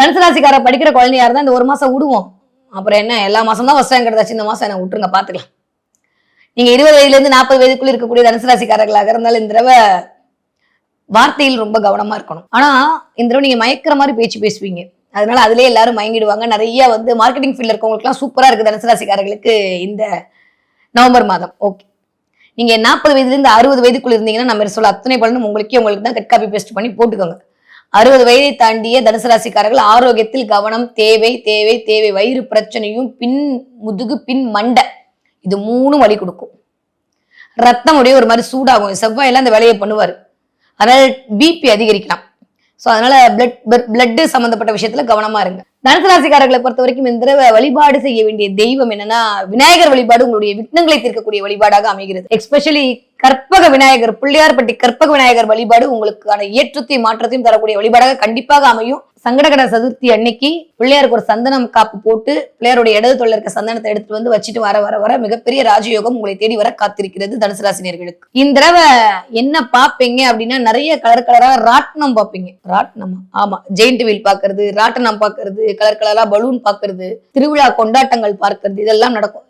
தனுசு ராசிக்கார படிக்கிற குழந்தையா இருந்தா இந்த ஒரு மாசம் விடுவோம். அப்புறம் என்ன எல்லா மாசம் தான் ஃபர்ஸ்ட் ரேங்க் கிடைச்சாச்சு இந்த மாசம் என்ன விட்டுருங்க பாத்துக்கலாம். நீங்க இருபது வயதுல இருந்து நாற்பது வயதுக்குள்ள இருக்கக்கூடிய தனுசு ராசிக்காரர்களாக இருந்தாலும் இந்த தடவை வார்த்தையில் ரொம்ப கவனமா இருக்கணும். ஆனா இந்த தடவை நீங்க மயக்கிற மாதிரி பேச்சு பேசுவீங்க. அதனால அதுலயே எல்லாரும் மயங்கிடுவாங்க. நிறைய வந்து மார்க்கெட்டிங் ஃபீல்ட்ல இருக்கவங்களுக்குலாம் சூப்பரா இருக்கு தனுசு ராசிக்காரர்களுக்கு இந்த நவம்பர் மாதம். ஓகே நீங்க நாற்பது வயதுல இருந்து அறுபது வயதுக்குள்ள இருந்தீங்கன்னா நம்ம சொல்ல அத்தனை பலனும் உங்களுக்கே உங்களுக்கு தான் கட் காப்பி பேஸ்ட் பண்ணி போட்டுக்கோங்க. அறுபது வயதை தாண்டிய தனுசு ராசிக்காரர்கள் ஆரோக்கியத்தில் கவனம் தேவை தேவை தேவை. வயிறு பிரச்சனையும் பின் முதுகு பின் மண்டை. இது மூணும் வழி கொடுக்கும். ரத்தம் அப்படியே ஒரு மாதிரி சூடாகும். செவ்வாயெல்லாம் அந்த வேலையை பண்ணுவார். அதனால பிபி அதிகரிக்கலாம். ஸோ அதனால பிளட் பிளட்டு சம்மந்தப்பட்ட விஷயத்துல கவனமா இருங்க. தனுசு ராசிக்காரர்களை பொறுத்த வரைக்கும் இந்த வழிபாடு செய்ய வேண்டிய தெய்வம் என்னன்னா விநாயகர் வழிபாடு உங்களுடைய விக்னங்களை தீர்க்கக்கூடிய வழிபாடாக அமைகிறது. எஸ்பெஷலி கற்பக விநாயகர் பிள்ளையார்பட்டி கற்பக விநாயகர் வழிபாடு உங்களுக்கான ஏற்றத்தையும் மாற்றத்தையும் தரக்கூடிய வழிபாடாக கண்டிப்பாக அமையும். சங்கடகட சதுர்த்தி அன்னைக்கு பிள்ளையாருக்கு ஒரு சந்தனம் காப்பு போட்டு பிள்ளையாருடைய இடது தொழில் இருக்க சந்தனத்தை எடுத்துட்டு வந்து வச்சுட்டு வர வர வர மிகப்பெரிய ராஜயோகம் உங்களை தேடி வர காத்திருக்கிறது தனுசு ராசினியர்களுக்கு. இந்த தடவை என்ன பாப்பீங்க அப்படின்னா நிறைய கலர் கலரா ராட்டினம் பாப்பீங்க ராட்னம் ஆமா. ஜெயிண்ட் வீல் பாக்குறது ராட்டினம் பாக்குறது கலர் கலரா பலூன் பாக்குறது திருவிழா கொண்டாட்டங்கள் பார்க்கறது இதெல்லாம் நடக்கும்.